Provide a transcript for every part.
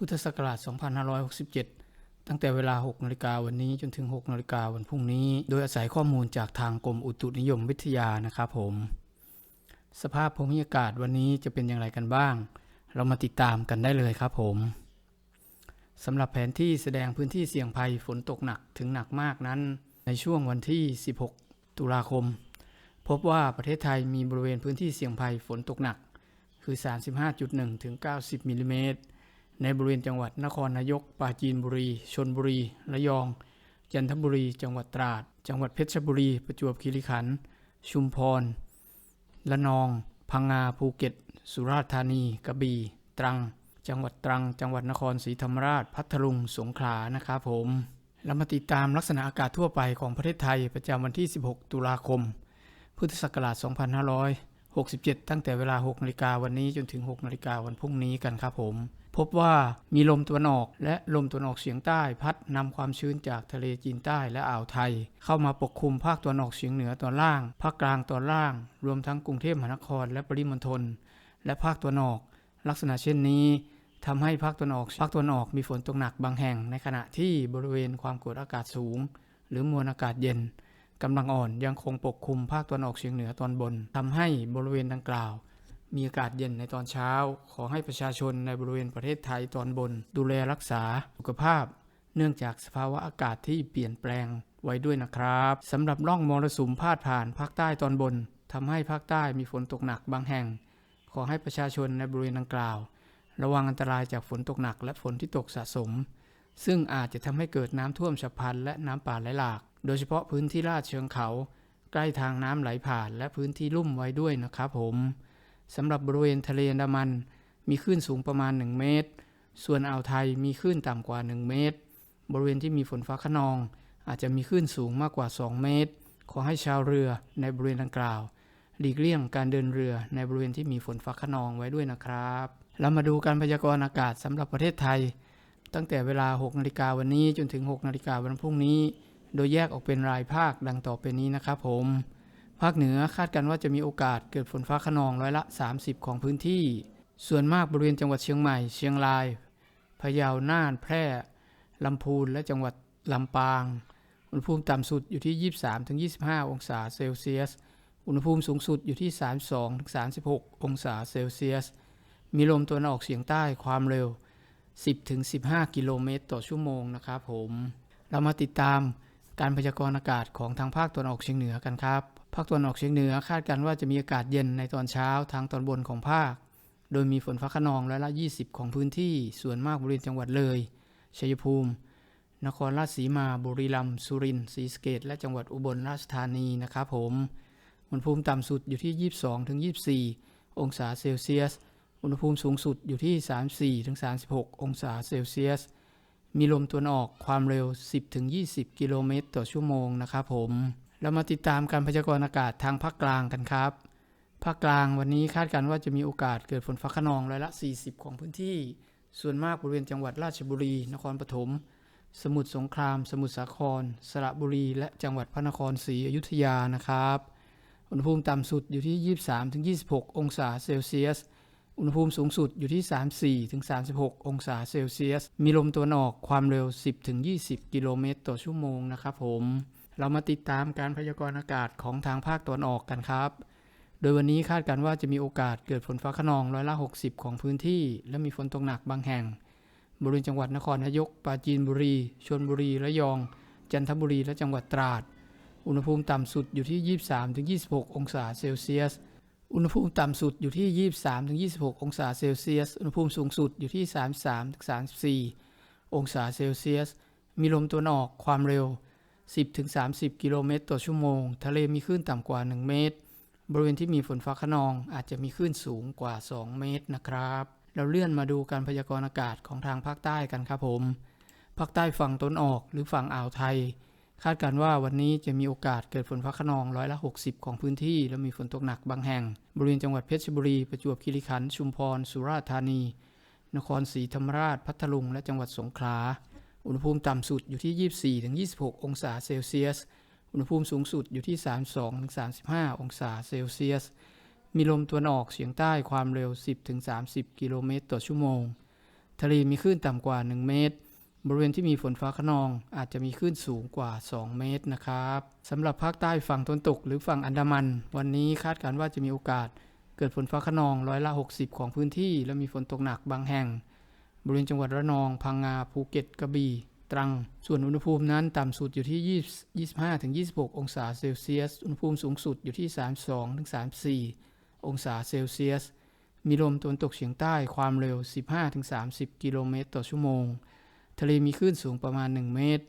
พุทธศักราช 2567 ตั้งแต่เวลา 6 นาฬิกาวันนี้จนถึง 6 นาฬิกาวันพรุ่งนี้ โดยอาศัยข้อมูลจากทางกรมอุตุนิยมวิทยานะครับผม สภาพภูมิอากาศวันนี้จะเป็นอย่างไรกันบ้าง เรามาติดตามกันได้เลยครับผมสำหรับแผนที่แสดงพื้นที่เสี่ยงภัยฝนตกหนักถึงหนักมากนั้น ในช่วงวันที่ 16 ตุลาคม พบว่าประเทศไทยมีบริเวณพื้นที่เสี่ยงภัยฝนตกหนัก คือ 35.1 ถึง 90 มิลลิเมตร ในบริเวณจังหวัดนครนายกปราจีนบุรี ชนบุรี ระยอง จันทบุรี จังหวัดตราด จังหวัดเพชรบุรี ประจวบคีรีขันธ์ ชุมพร ละนอง พังงา ภูเก็ต สุราษฎร์ธานี กระบี่ ตรัง จังหวัดตรัง จังหวัดนครศรีธรรมราช พัทลุง สงขลา นะครับผม เรามาติดตามลักษณะอากาศทั่วไปของประเทศไทยประจำวันที่ 16 ตุลาคม พุทธศักราช 2500 67 ตั้งแต่เวลา 6นาฬิกาวันนี้จนถึง 6นาฬิกาวันพรุ่งนี้กันครับผม พบว่ามีลมตะวันออกและลมตะวันออกเฉียงใต้พัดนำความชื้นจากทะเลจีนใต้และอ่าวไทย เข้ามาปกคลุมภาคตะวันออกเฉียงเหนือตอนล่าง ภาคกลางตอนล่าง รวมทั้งกรุงเทพมหานครและปริมณฑลและภาคตะวันออก ลักษณะเช่นนี้ทำให้ภาคตะวันออก ภาคตะวันออกมีฝนตกหนักบางแห่ง ในขณะที่บริเวณความกดอากาศสูง หรือมวลอากาศเย็น กำลังอ่อนยังคงปกคลุมภาคตะวันออกเฉียงเหนือตอนบนทำให้บริเวณดังกล่าว มีอากาศเย็นในตอนเช้า ขอให้ประชาชนในบริเวณประเทศไทยตอนบน ดูแลรักษาสุขภาพ เนื่องจากสภาวะอากาศที่เปลี่ยนแปลงไว้ด้วยนะครับสำหรับร่องมรสุมพาดผ่านภาคใต้ตอนบนทำให้ภาคใต้มีฝนตกหนักบางแห่ง ขอให้ประชาชนในบริเวณดังกล่าว ระวังอันตรายจากฝนตกหนักและฝนที่ตกสะสม ซึ่งอาจจะทำให้เกิดน้ำท่วมฉับพลันและน้ำป่าไหลหลาก โดยเฉพาะพื้นที่ลาดเชิงเขา ใกล้ทางน้ำไหลผ่านและพื้นที่ลุ่มไว้ด้วยนะครับผมสำหรับบริเวณทะเลอันดามัน มีคลื่นสูงประมาณ 1 เมตร ส่วนอ่าวไทยมีคลื่นต่ำกว่า 1 เมตร บริเวณที่มีฝนฟ้าขนอง อาจจะมีคลื่นสูงมากกว่า 2 เมตร ขอให้ชาวเรือในบริเวณดังกล่าว หลีกเลี่ยงการเดินเรือในบริเวณที่มีฝนฟ้าขนองไว้ด้วยนะครับ เรามาดูการพยากรณ์อากาศสำหรับประเทศไทย ตั้งแต่เวลา 6 นาฬิกาวันนี้จนถึง 6 นาฬิกาวันพรุ่งนี้ โดยแยกออกเป็นรายภาคดังต่อไปนี้นะครับผม ภาคเหนือคาดกันว่าจะมีโอกาสเกิดฝนฟ้าขนองร้อยละ 30 ของพื้นที่ ส่วนมากบริเวณจังหวัดเชียงใหม่ เชียงราย พะเยา น่าน แพร่ ลำพูน และจังหวัดลำปาง อุณหภูมิต่ำสุดอยู่ที่ 23-25 องศาเซลเซียส อุณหภูมิสูงสุดอยู่ที่ 32-36 องศาเซลเซียส มีลมตะวันออกเฉียงใต้ความเร็ว 10-15 กิโลเมตรต่อชั่วโมงนะครับผม เรามาติดตาม การพยากรณ์อากาศของทางภาคตะวันออกเฉียงเหนือกันครับ ภาคตะวันออกเฉียงเหนือคาดกันว่าจะมีอากาศเย็นในตอนเช้าทางตอนบนของภาค โดยมีฝนฟ้าขนองร้อยละ 20 ของพื้นที่ ส่วนมากบริเวณจังหวัดเลย ชัยภูมิ นครราชสีมา บุรีรัมย์ สุรินทร์ ศรีสะเกษและจังหวัดอุบลราชธานีนะครับผมอุณหภูมิต่ำสุดอยู่ที่ 22-24 องศาเซลเซียส อุณหภูมิสูงสุดอยู่ที่ 34-36 องศาเซลเซียส มีลมตะวันออกความเร็ว 10-20 กิโลเมตรต่อชั่วโมงนะครับผม เรามาติดตามการพยากรณ์อากาศทางภาคกลางกันครับ ภาคกลางวันนี้คาดการณ์ว่าจะมีโอกาสเกิดฝนฟ้าขนองร้อยละ 40 ของพื้นที่ ส่วนมากบริเวณจังหวัดราชบุรี นครปฐม สมุทรสงคราม สมุทรสาคร สระบุรี และจังหวัดพระนครศรีอยุธยานะครับ อุณหภูมิต่ำสุดอยู่ที่ 23-26 องศาเซลเซียส อุณหภูมิสูงสุดอยู่ที่ 34-36 องศาเซลเซียส มีลมตะวันออกความเร็ว 10-20 กิโลเมตรต่อชั่วโมงนะครับผม เรามาติดตามการพยากรณ์อากาศของทางภาคตะวันออกกันครับ โดยวันนี้คาดการณ์ว่าจะมีโอกาสเกิดฝนฟ้าขนองร้อยละ 60 ของพื้นที่ และมีฝนตกหนักบางแห่ง บริเวณจังหวัดนครนายก ปราจีนบุรี ชลบุรี ระยอง จันทบุรี และจังหวัดตราด อุณหภูมิต่ำสุดอยู่ที่ 23-26 องศาเซลเซียส อุณหภูมิต่ำสุดอยู่ที่ 23-26 องศาเซลเซียส อุณหภูมิสูงสุดอยู่ที่ 33-34 องศาเซลเซียส มีลมตะวันออกความเร็ว 10-30 กิโลเมตรต่อชั่วโมง ทะเลมีคลื่นต่ำกว่า 1 เมตร บริเวณที่มีฝนฟ้าขนองอาจจะมีคลื่นสูงกว่า 2 เมตรนะครับ เราเลื่อนมาดูการพยากรณ์อากาศของทางภาคใต้กันครับผม ภาคใต้ฝั่งตนออกหรือฝั่งอ่าวไทย คาดการว่าวันนี้จะมีโอกาสเกิดฝนฟ้าขนองร้อยละ 60 ของพื้นที่ และมีฝนตกหนักบางแห่ง บริเวณจังหวัดเพชรบุรี ประจวบคีรีขันธ์ชุมพร สุราษฎร์ธานี นครศรีธรรมราช พัทลุง และจังหวัดสงขลา อุณหภูมิต่ำสุดอยู่ที่ 24-26 องศาเซลเซียส อุณหภูมิสูงสุดอยู่ที่ 32-35 องศาเซลเซียส มีลมตะวันออกเฉียงใต้ความเร็ว 10-30 กิโลเมตรต่อชั่วโมง ทะเลมีคลื่นต่ำกว่า 1 เมตร บริเวณที่มีฝนฟ้าขนองอาจจะมีคลื่นสูงกว่า 2 เมตรนะครับสำหรับภาคใต้ฝั่งตะวันตก หรือฝั่งอันดามัน วันนี้คาดการณ์ว่าจะมีโอกาส เกิดฝนฟ้าขนองร้อยละ 60 ของพื้นที่ และมีฝนตกหนักบางแห่ง บริเวณจังหวัดระนอง พังงาภูเก็ตกระบี่ตรัง ส่วนอุณหภูมินั้นต่ำสุดอยู่ที่20 25-26 องศาเซลเซียส อุณหภูมิสูงสุดอยู่ที่ 32-34 องศาเซลเซียส มีลมตะวันตกเฉียงใต้ความเร็ว 15-30 กิโลเมตรต่อชั่วโมง ทะเลมีคลื่นสูงประมาณ 1 เมตร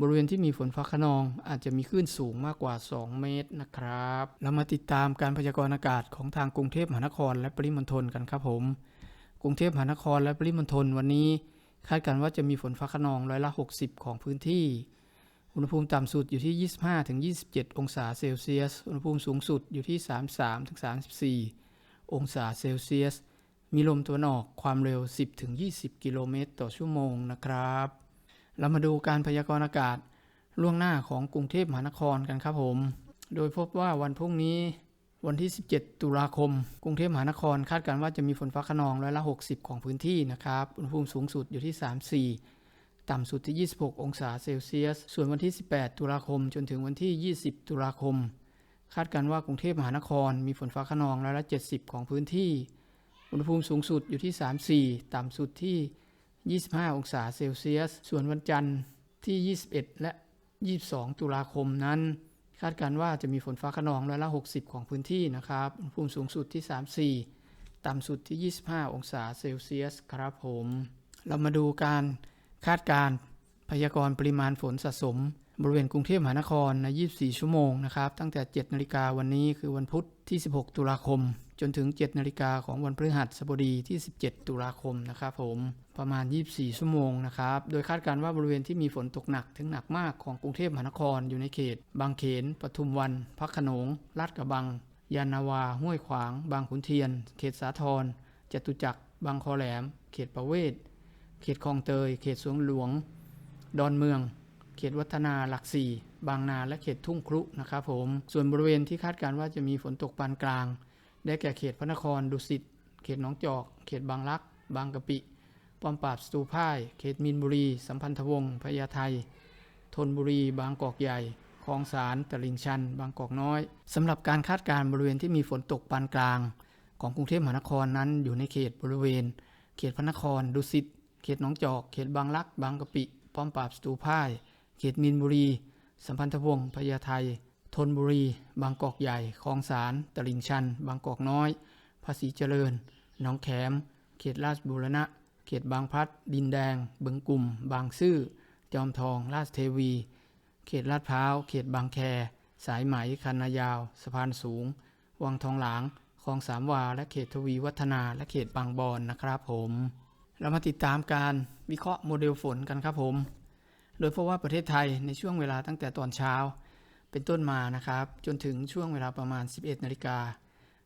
บริเวณที่มีฝนฟ้าขนองอาจจะมีคลื่นสูงมากกว่า 2 เมตรนะครับ เรามาติดตามการพยากรณ์อากาศของทางกรุงเทพมหานครและปริมณฑลกันครับผม กรุงเทพมหานครและปริมณฑลวันนี้ คาดการณ์ว่าจะมีฝนฟ้าขนองร้อยละ 60 ของพื้นที่ อุณหภูมิต่ำสุดอยู่ที่ 25-27 องศาเซลเซียส อุณหภูมิสูงสุดอยู่ที่ 33-34 องศาเซลเซียส มีลมตะวันออกความเร็ว 10-20 กิโลเมตรต่อชั่วโมงนะครับ เรามาดูการพยากรณ์อากาศล่วงหน้าของกรุงเทพมหานครกันครับผม โดยพบว่าวันพรุ่งนี้วันที่ 17 ตุลาคม กรุงเทพมหานครคาดการณ์ว่าจะมีฝนฟ้าขนองร้อยละ 60 ของพื้นที่นะครับ อุณหภูมิสูงสุดอยู่ที่ 34 ต่ำสุดที่ 26 องศาเซลเซียส ส่วนวันที่ 18 ตุลาคม จนถึงวันที่ 20 ตุลาคม คาดการณ์ว่ากรุงเทพมหานครมีฝนฟ้าขนองร้อยละ 70 ของพื้นที่ อุณหภูมิสูงสุดอยู่ที่ 34 ต่ำสุดที่ 25 องศาเซลเซียส ส่วนวันจันทร์ที่ 21 และ 22 ตุลาคมนั้น คาดการว่าจะมีฝนฟ้าขนองร้อยละ 60 ของพื้นที่นะครับ อุณหภูมิสูงสุดที่ 34 ต่ำสุดที่ 25 องศาเซลเซียสครับผม เรามาดูการคาดการพยากรณ์ปริมาณฝนสะสม บริเวณกรุงเทพมหานครใน 24 ชั่วโมงนะครับ ตั้งแต่ 7 นาฬิกาวันนี้คือวันพุธที่ 16 ตุลาคม จนถึง 7 นาฬิกาของวันพฤหัสบดีที่ 17 ตุลาคมนะครับผมประมาณ 24 ชั่วโมงนะครับ โดยคาดการณ์ว่าบริเวณที่มีฝนตกหนักถึงหนักมากของกรุงเทพมหานครอยู่ในเขต บางเขน ปทุมวัน พักขนง ลาดกระบัง ยานนาวา ห้วยขวาง บางขุนเทียน เขตสาทรจตุจักร บางคอแหลม เขตประเวศ เขตคลองเตย เขตสวนหลวง ดอนเมือง เขตวัฒนาหลักสี่บางนาและเขตทุ่งครุนะครับผมส่วนบริเวณที่คาดการณ์ว่าจะมีฝนตกปานกลาง ได้แก่เขตพระนครดุสิตเขตหนองจอก เขตบางรัก บางกะปิ ป้อมปราบสตูพ่าย เขตมีนบุรี สัมพันธวงศ์พญาไทธนบุรี บางกอกใหญ่คลองสารตลิ่งชัน บางกอกน้อยสำหรับการคาดการณ์บริเวณที่มีฝนตกปานกลาง ของกรุงเทพมหานครนั้นอยู่ในเขตบริเวณ เขตพระนครดุสิตเขตหนองจอก เขตบางรัก บางกะปิ ป้อมปราบสตูพ่าย เขตมีนบุรี สัมพันธวงศ์พญาไทธนบุรี บางกอกใหญ่คลองสาร ตลิ่งชัน บางกอกน้อย ภาษีเจริญ หนองแขม เขตราชบุรณะ เขตบางพลัด ดินแดง บึงกลุ่ม บางซื่อ จอมทอง ราชเทวี เขตลาดพร้าว เขตบางแค สายไหม คันนายาว สะพานสูง วังทองหลาง คลองสามวา และเขตทวีวัฒนา และเขตบางบอนนะครับผม เรามาติดตามการวิเคราะห์โมเดลฝนกันครับผม โดยเพราะว่าประเทศไทยในช่วงเวลาตั้งแต่ตอนเช้า เป็นต้นมานะครับ จนถึงช่วงเวลาประมาณ 11นาฬิกา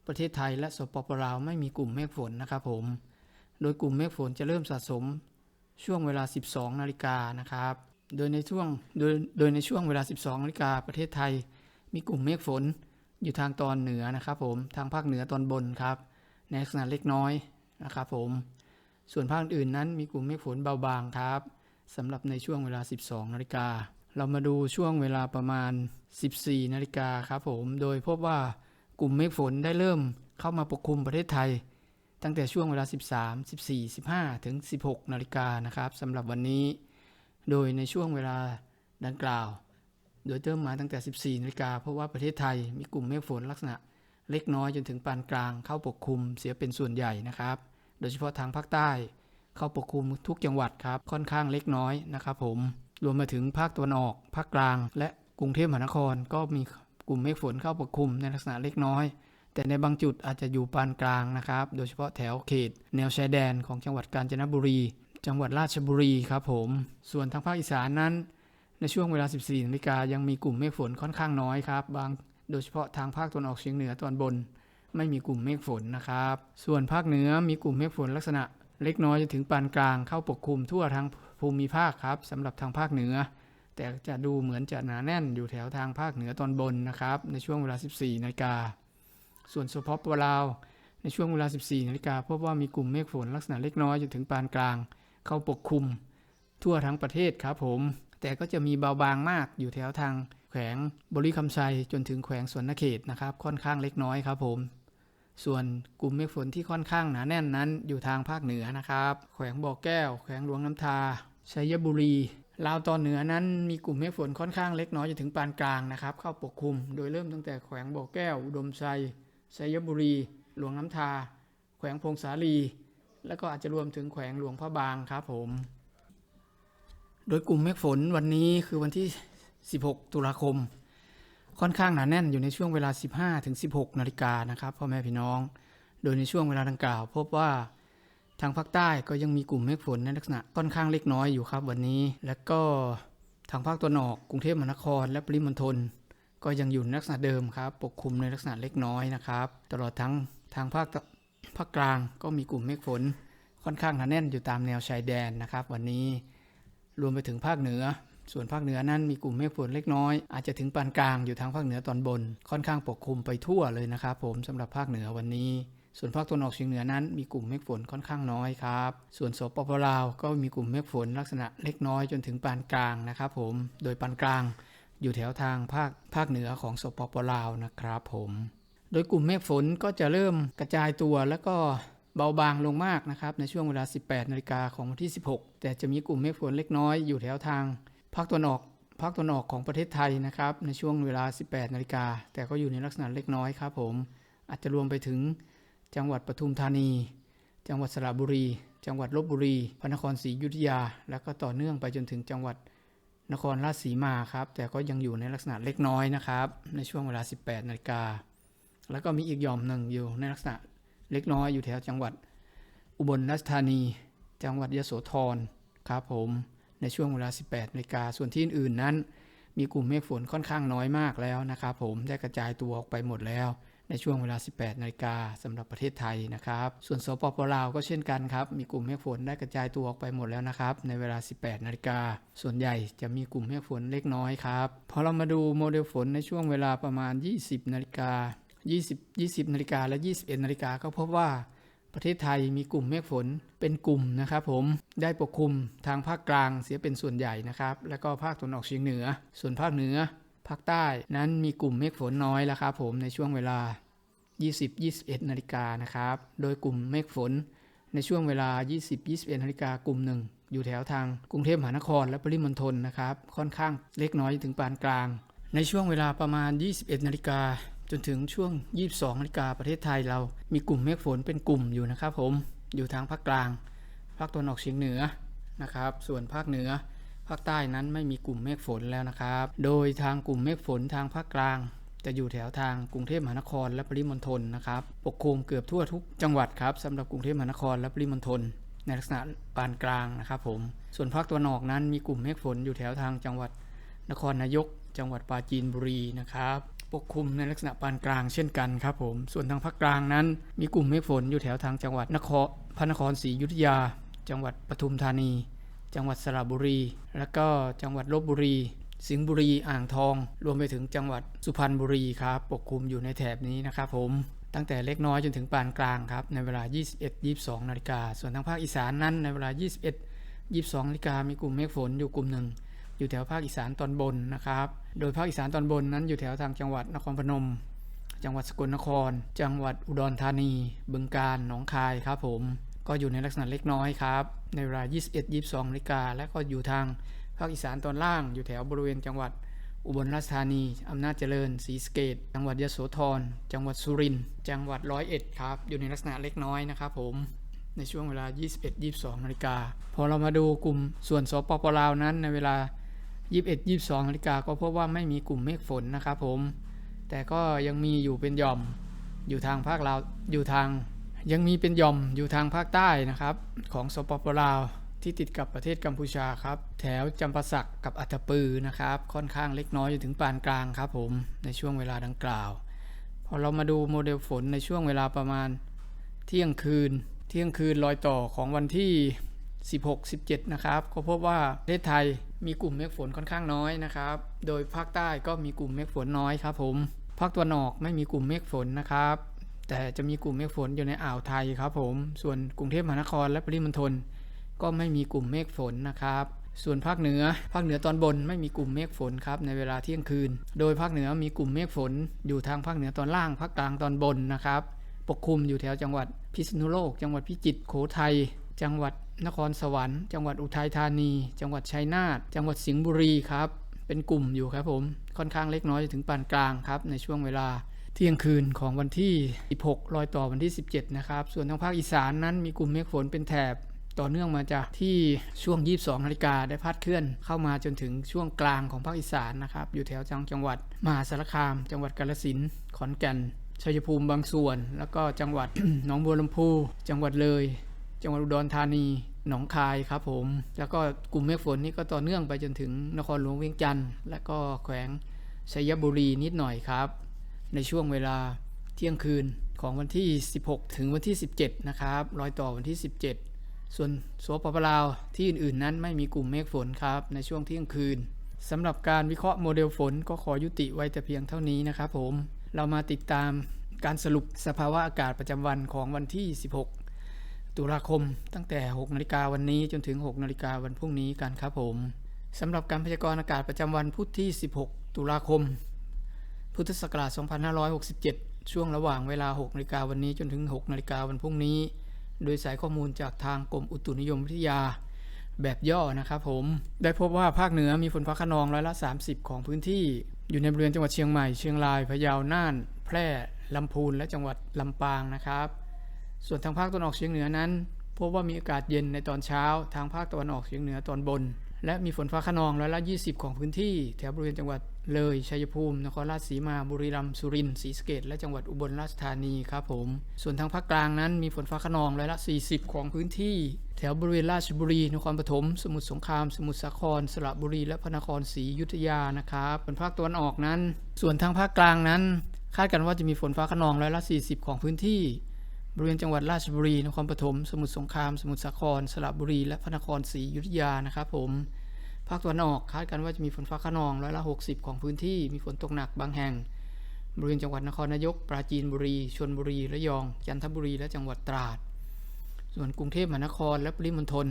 ประเทศไทยและสปปลาวไม่มีกลุ่มเมฆฝนนะครับผม โดยกลุ่มเมฆฝนจะเริ่มสะสมช่วงเวลา 12นาฬิกานะครับ โดยในช่วงโดยโดยในช่วงเวลา 12นาฬิกาประเทศไทย มีกลุ่มเมฆฝนอยู่ทางตอนเหนือนะครับผมทางภาคเหนือตอนบนครับในลักษณะเล็กน้อยนะครับผม ส่วนภาคอื่นนั้นมีกลุ่มเมฆฝนเบาบางครับ สำหรับในช่วงเวลา 12 นาฬิกา เรามาดูช่วงเวลาประมาณ 14 นาฬิกาครับผม โดยพบว่ากลุ่มเมฆฝนได้เริ่มเข้ามาปกคลุมประเทศไทย ตั้งแต่ช่วงเวลา 13 14 15 ถึง 16 นาฬิกานะครับสำหรับวันนี้ โดยในช่วงเวลาดังกล่าว โดยเริ่มมาตั้งแต่ 14 นาฬิกาเพราะว่าประเทศไทยมีกลุ่มเมฆฝนลักษณะเล็กน้อยจนถึงปานกลางเข้าปกคลุมเสียเป็นส่วนใหญ่นะครับ โดยเฉพาะทางภาคใต้ เข้าปกคลุมทุกจังหวัดครับค่อนข้างเล็กน้อยนะครับผมรวมมาถึงภาคตะวันออก ภาคกลาง และกรุงเทพมหานครก็มีกลุ่มเมฆฝนเข้าปกคลุมในลักษณะเล็กน้อย แต่ในบางจุดอาจจะอยู่ปานกลางนะครับ โดยเฉพาะแถวเขต แนวชายแดนของจังหวัดกาญจนบุรี จังหวัดราชบุรีครับผม ส่วนทางภาคอีสานนั้น ในช่วงเวลา 14นาฬิกายังมีกลุ่มเมฆฝนค่อนข้างน้อยครับ บางโดยเฉพาะทางภาคตะวันออกเฉียงเหนือตอนบน ไม่มีกลุ่มเมฆฝนนะครับ ส่วนภาคเหนือมีกลุ่มเมฆฝนลักษณะ เล็กน้อยจนถึงปานกลางเข้าปกคลุมทั่วทั้งภูมิภาคครับสำหรับทางภาคเหนือ แต่จะดูเหมือนจะหนาแน่นอยู่แถวทางภาคเหนือตอนบนนะครับในช่วงเวลา 14นาฬิกาส่วนสปปลาวในช่วงเวลา 14นาฬิกาพบว่ามีกลุ่มเมฆฝนลักษณะเล็กน้อยจนถึงปานกลาง เข้าปกคลุม ทั่วทั้งประเทศครับผม แต่ก็จะมีเบาบางมากอยู่แถวทางแขวงบริคำไซจนถึงแขวงสวนนเขตนะครับ ค่อนข้างเล็กน้อยครับผม ส่วนกลุ่มเมฆฝนที่ค่อนข้างหนาแน่นนั้นอยู่ทางภาคเหนือนะครับ แขวงบ่อแก้ว แขวงหลวงน้ำทา ชัยบุรี ลาวตอนเหนือนั้นมีกลุ่มเมฆฝนค่อนข้างเล็กน้อยจนถึงปานกลางนะครับ เข้าปกคลุม โดยเริ่มตั้งแต่แขวงบ่อแก้ว อุดมไซชัยบุรี หลวงน้ำทา แขวงพงสาลี แล้วก็อาจจะรวมถึงแขวงหลวงพระบางครับผม โดยกลุ่มเมฆฝนวันนี้คือวันที่ 16 ตุลาคม ค่อนข้างหนาแน่นอยู่ในช่วงเวลา 15ถึง16 นาฬิกานะครับพ่อแม่พี่น้อง โดยในช่วงเวลาดังกล่าว พบว่าทางภาคใต้ก็ยังมีกลุ่มเมฆฝนในลักษณะค่อนข้างเล็กน้อยอยู่ครับวันนี้ และก็ทางภาคตะวันออกกรุงเทพมหานครและปริมณฑลก็ยังอยู่ในลักษณะเดิมครับ ปกคลุมในลักษณะเล็กน้อยนะครับ ตลอดทั้งทางภาคภาคกลางก็มีกลุ่มเมฆฝน ค่อนข้างหนาแน่นอยู่ตามแนวชายแดนนะครับ วันนี้รวมไปถึงภาคเหนือ ส่วนภาคเหนือนั้นมีกลุ่มเมฆฝนเล็กน้อย อาจจะถึงปานกลางอยู่ทางภาคเหนือตอนบน ค่อนข้างปกคลุมไปทั่วเลยนะครับผมสำหรับภาคเหนือวันนี้ ส่วนภาคตะวันออกเฉียงเหนือนั้นมีกลุ่มเมฆฝนค่อนข้างน้อยครับ ส่วนสปปลาวก็มีกลุ่มเมฆฝนลักษณะเล็กน้อยจนถึงปานกลางนะครับผม โดยปานกลาง อยู่แถวทางภาคภาคเหนือของสปปลาวนะครับผมโดยกลุ่มเมฆฝนก็จะเริ่มกระจายตัวแล้วก็เบาบางลงมากนะครับในช่วงเวลา 18 นาฬิกาของวันที่ 16 แต่จะมีกลุ่มเมฆฝนเล็กน้อยอยู่แถวทาง ภาคตะวันออกภาคตะวันออกของประเทศไทยนะครับ ในช่วงเวลา 18 นาฬิกา แต่ก็อยู่ในลักษณะเล็กน้อยครับผม อาจจะรวมไปถึงจังหวัดปทุมธานี จังหวัดสระบุรี จังหวัดลบบุรี พระนครศรีอยุธยา แล้วก็ต่อเนื่องไปจนถึงจังหวัดนครราชสีมาครับ แต่ก็ยังอยู่ในลักษณะเล็กน้อยนะครับ ในช่วงเวลา 18 นาฬิกา แล้วก็มีอีกหย่อมหนึ่งอยู่ในลักษณะเล็กน้อยอยู่แถวจังหวัดอุบลราชธานี จังหวัดยโสธร ครับผม ในช่วงเวลา 18นาฬิกาส่วนที่อื่นๆนั้น มีกลุ่มเมฆฝนค่อนข้างน้อยมากแล้วนะครับ ผมได้กระจายตัวออกไปหมดแล้ว ในช่วงเวลา 18นาฬิกาสำหรับประเทศไทยนะครับ ส่วนสปปลาวก็เช่นกันครับ มีกลุ่มเมฆฝนได้กระจายตัวออกไปหมดแล้วนะครับ ในเวลา 18นาฬิกาส่วนใหญ่จะมีกลุ่มเมฆฝนเล็กน้อยครับพอเรามาดูโมเดลฝนในช่วงเวลาประมาณ 20นาฬิกา20 20นาฬิกาและ 21นาฬิกาก็พบว่า ประเทศไทยมีกลุ่มเมฆฝนเป็นกลุ่มนะครับผมได้ปกคลุมทางภาคกลางเสียเป็นส่วนใหญ่นะครับ แล้วก็ภาคตะวันออกเฉียงเหนือ ส่วนภาคเหนือ ภาคใต้นั้นมีกลุ่มเมฆฝนน้อยแล้วครับผมในช่วงเวลา 20-21 นาฬิกานะครับ โดยกลุ่มเมฆฝนในช่วงเวลา 20-21 นาฬิกากลุ่มหนึ่งอยู่แถวทางกรุงเทพมหานครและปริมณฑลนะครับ ค่อนข้างเล็กน้อยถึงปานกลาง ในช่วงเวลาประมาณ 21 นาฬิกา จนถึงช่วง 22นาฬิกาประเทศไทยเรามีกลุ่มเมฆฝนเป็นกลุ่มอยู่นะครับผมอยู่ทางภาคกลาง ภาคตะวันออกเฉียงเหนือนะครับ ส่วนภาคเหนือ ภาคใต้นั้นไม่มีกลุ่มเมฆฝนแล้วนะครับ โดยทางกลุ่มเมฆฝนทางภาคกลาง จะอยู่แถวทางกรุงเทพมหานครและปริมณฑลนะครับ ปกคลุมเกือบทั่วทุกจังหวัดครับสำหรับกรุงเทพมหานครและปริมณฑลในลักษณะปานกลางนะครับผม ส่วนภาคตะวันออกนั้นมีกลุ่มเมฆฝนอยู่แถวทางจังหวัดนครนายก จังหวัดปราจีนบุรีนะครับ ปกคลุมในลักษณะปานกลางเช่นกันครับผม ส่วนทางภาคกลางนั้น มีกลุ่มเมฆฝนอยู่แถวทางจังหวัดนครพระนครศรีอยุธยา จังหวัดปทุมธานี จังหวัดสระบุรี แล้วก็จังหวัดลบบุรี สิงห์บุรีอ่างทอง รวมไปถึงจังหวัดสุพรรณบุรีครับปกคลุมอยู่ในแถบนี้นะครับผมตั้งแต่เล็กน้อยจนถึงปานกลางครับในเวลา 21 22 นาฬิกา ส่วนทางภาคอีสานนั้นในเวลา 21 22 นาฬิกามีกลุ่มเมฆฝนอยู่กลุ่มหนึ่ง อยู่แถวภาคอีสานตอนบนนะครับ โดยภาคอีสานตอนบนนั้นอยู่แถวทางจังหวัดนครพนม จังหวัดสกลนคร จังหวัดอุดรธานี บึงกาฬ หนองคายครับผม ก็อยู่ในลักษณะเล็กน้อยครับ ในเวลา 21 22นาฬิกา และก็อยู่ทางภาคอีสานตอนล่าง อยู่แถวบริเวณจังหวัดอุบลราชธานี อำนาจเจริญ ศรีสเกดจังหวัดยโสธร จังหวัดสุรินทร์ จังหวัดร้อยเอ็ดครับ อยู่ในลักษณะเล็กน้อยนะครับผม ในช่วงเวลา 21 22 นาฬิกา พอเรามาดูกลุ่มส่วนสปปลาวนั้นในเวลา 21 22นาฬิกาก็พบว่าไม่มีกลุ่มเมฆฝนนะครับผม แต่ก็ยังมีอยู่เป็นหย่อมอยู่ทางภาคลาวอยู่ทาง ยังมีเป็นหย่อมอยู่ทางภาคใต้นะครับ ของสปปลาวที่ติดกับประเทศกัมพูชาครับ แถวจำปาสักกับอัตปือนะครับ ค่อนข้างเล็กน้อยจนถึงปานกลางครับผมในช่วงเวลาดังกล่าว พอเรามาดูโมเดลฝนในช่วงเวลาประมาณ เที่ยงคืน เที่ยงคืนรอยต่อของวันที่ 16 17 นะครับก็พบว่าประเทศไทยมีกลุ่มเมฆฝนค่อนข้างน้อยนะครับ โดยภาคใต้ก็มีกลุ่มเมฆฝนน้อยครับผม ภาคตะวันออกไม่มีกลุ่มเมฆฝนนะครับ แต่จะมีกลุ่มเมฆฝนอยู่ในอ่าวไทยครับผม ส่วนกรุงเทพมหานครและปริมณฑลก็ไม่มีกลุ่มเมฆฝนนะครับ ส่วนภาคเหนือ ภาคเหนือตอนบนไม่มีกลุ่มเมฆฝนครับในเวลาเที่ยงคืน โดยภาคเหนือมีกลุ่มเมฆฝน อยู่ทางภาคเหนือตอนล่าง ภาคกลางตอนบนนะครับ ปกคลุมอยู่แถวจังหวัดพิษณุโลก จังหวัดพิจิตร โขทัย จังหวัด นครสวรรค์ จังหวัดอุทัยธานี จังหวัดชัยนาท จังหวัดสิงห์บุรีครับ เป็นกลุ่มอยู่ครับผม ค่อนข้างเล็กน้อยจนถึงปานกลางครับ ในช่วงเวลาเที่ยงคืนของวันที่ 16 รอยต่อวันที่ 17 นะครับ ส่วนทางภาคอีสานนั้นมีกลุ่มเมฆฝนเป็นแถบต่อเนื่องมาจากที่ช่วง 22นาฬิกาได้พัดเคลื่อนเข้ามาจนถึงช่วงกลางของภาคอีสานนะครับ อยู่แถวจังจังหวัดมหาสารคาม จังหวัดกาฬสินธุ์ขอนแก่นชัยภูมิบางส่วน แล้วก็จังหวัดหนองบัวลำพู จังหวัดเลย จังหวัดอุดรธานี หนองคายครับผม แล้วก็กลุ่มเมฆฝนนี่ก็ต่อเนื่องไปจนถึงนครหลวงเวียงจันทร์และก็แขวงชัยบุรีนิดหน่อยครับ ในช่วงเวลาเที่ยงคืนของวันที่ 16 ถึงวันที่ 17 นะครับรอยต่อวันที่ 17 ส่วนสปปลาวที่อื่นๆ นั้นไม่มีกลุ่มเมฆฝนครับในช่วงเที่ยงคืนสำหรับการวิเคราะห์โมเดลฝนก็ขอยุติไว้แต่เพียงเท่านี้นะครับผม เรามาติดตามการสรุปสภาวะอากาศประจำวันของวันที่ 16 ตุลาคมตั้งแต่ 6 นาฬิกาวันนี้จนถึง 6 นาฬิกาวันพรุ่งนี้กันครับผมสำหรับการพยากรณ์อากาศประจำวันพุธที่ 16 ตุลาคม พุทธศักราช 2567 ช่วงระหว่างเวลา 6 นาฬิกาวันนี้จนถึง 6 นาฬิกาวันพรุ่งนี้ โดยสายข้อมูลจากทางกรมอุตุนิยมวิทยา แบบย่อนะครับผม ได้พบว่าภาคเหนือมีฝนฟ้าขนองร้อยละ 30 ของพื้นที่ อยู่ในบริเวณจังหวัดเชียงใหม่ เชียงราย พะเยา น่าน แพร่ ลำพูน และจังหวัดลำปางนะครับ ส่วนทางภาคตะวันออกเฉียงเหนือนั้น พบว่ามีอากาศเย็นในตอนเช้า ทางภาคตะวันออกเฉียงเหนือตอนบน และมีฝนฟ้าขนองร้อยละ20 ของพื้นที่ แถวบริเวณจังหวัดเลย ชัยภูมิ นครราชสีมา บุรีรัมย์ สุรินทร์ ศรีสะเกษและจังหวัดอุบลราชธานีครับผม ส่วนทางภาคกลางนั้นมีฝนฟ้าขนองร้อยละ 40 ของพื้นที่ แถวบริเวณราชบุรี นครปฐม สมุทรสงคราม สมุทรสาคร สระบุรี และพระนครศรีอยุธยานะครับ ส่วนภาคตะวันออกนั้น ส่วนทางภาคกลางนั้น คาดกันว่าจะมีฝนฟ้าขนองร้อยละ 40 ของพื้นที่ บริเวณจังหวัดราชบุรี นครปฐม สมุทรสงคราม สมุทรสาคร สระบุรี และพระนครศรีอยุธยานะครับผม ภาคตะวันออกคาดกันว่าจะมีฝนฟ้าขนองร้อยละ 60 ของพื้นที่ มีฝนตกหนักบางแห่ง บริเวณจังหวัดนครนายก ปราจีนบุรี ชลบุรี ระยอง จันทบุรี และจังหวัดตราด ส่วนกรุงเทพมหานคร และปริมณฑล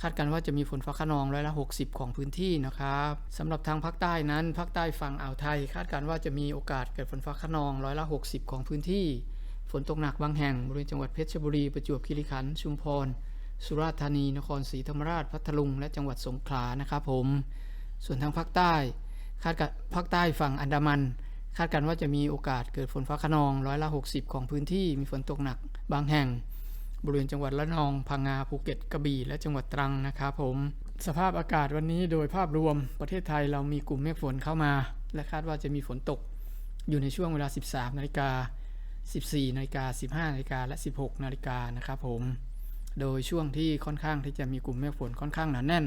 คาดกันว่าจะมีฝนฟ้าขนองร้อยละ 60 ของพื้นที่นะครับสำหรับทางภาคใต้นั้น ภาคใต้ฝั่งอ่าวไทย คาดการณ์ว่าจะมีโอกาสเกิดฝนฟ้าขนองร้อยละ 60 ของพื้นที่ ฝนตกหนักบางแห่งบริเวณจังหวัดเพชรบุรี ประจวบคีรีขันธ์ชุมพร สุราษฎร์ธานี นครศรีธรรมราช พัทลุง และจังหวัดสงขลานะครับผม ส่วนทางภาคใต้ คาดการภาคใต้ฝั่งอันดามัน คาดการณ์ว่าจะมีโอกาสเกิดฝนฟ้าขนองร้อยละ 60 ของพื้นที่มีฝนตกหนักบางแห่ง บริเวณจังหวัดละนองพังงาภูเก็ตกระบี่และจังหวัดตรังนะครับผม สภาพอากาศวันนี้โดยภาพรวมประเทศไทยเรามีกลุ่มเมฆฝนเข้ามา และคาดว่าจะมีฝนตก อยู่ในช่วงเวลา 13นาฬิกา 14นาฬิกา15นาฬิกาและ 16นาฬิกานะครับผม โดยช่วงที่ค่อนข้างที่จะมีกลุ่มเมฆฝนค่อนข้างหนาแน่น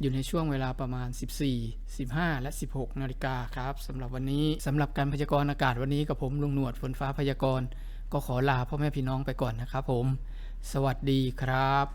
อยู่ในช่วงเวลาประมาณ 14 15 และ 16นาฬิกาครับสำหรับวันนี้สำหรับการพยากรณ์อากาศวันนี้กับผมลุงหนวดฝนฟ้าพยากรณ์ก็ขอลาพ่อแม่พี่น้องไปก่อนนะครับผม สวัสดีครับ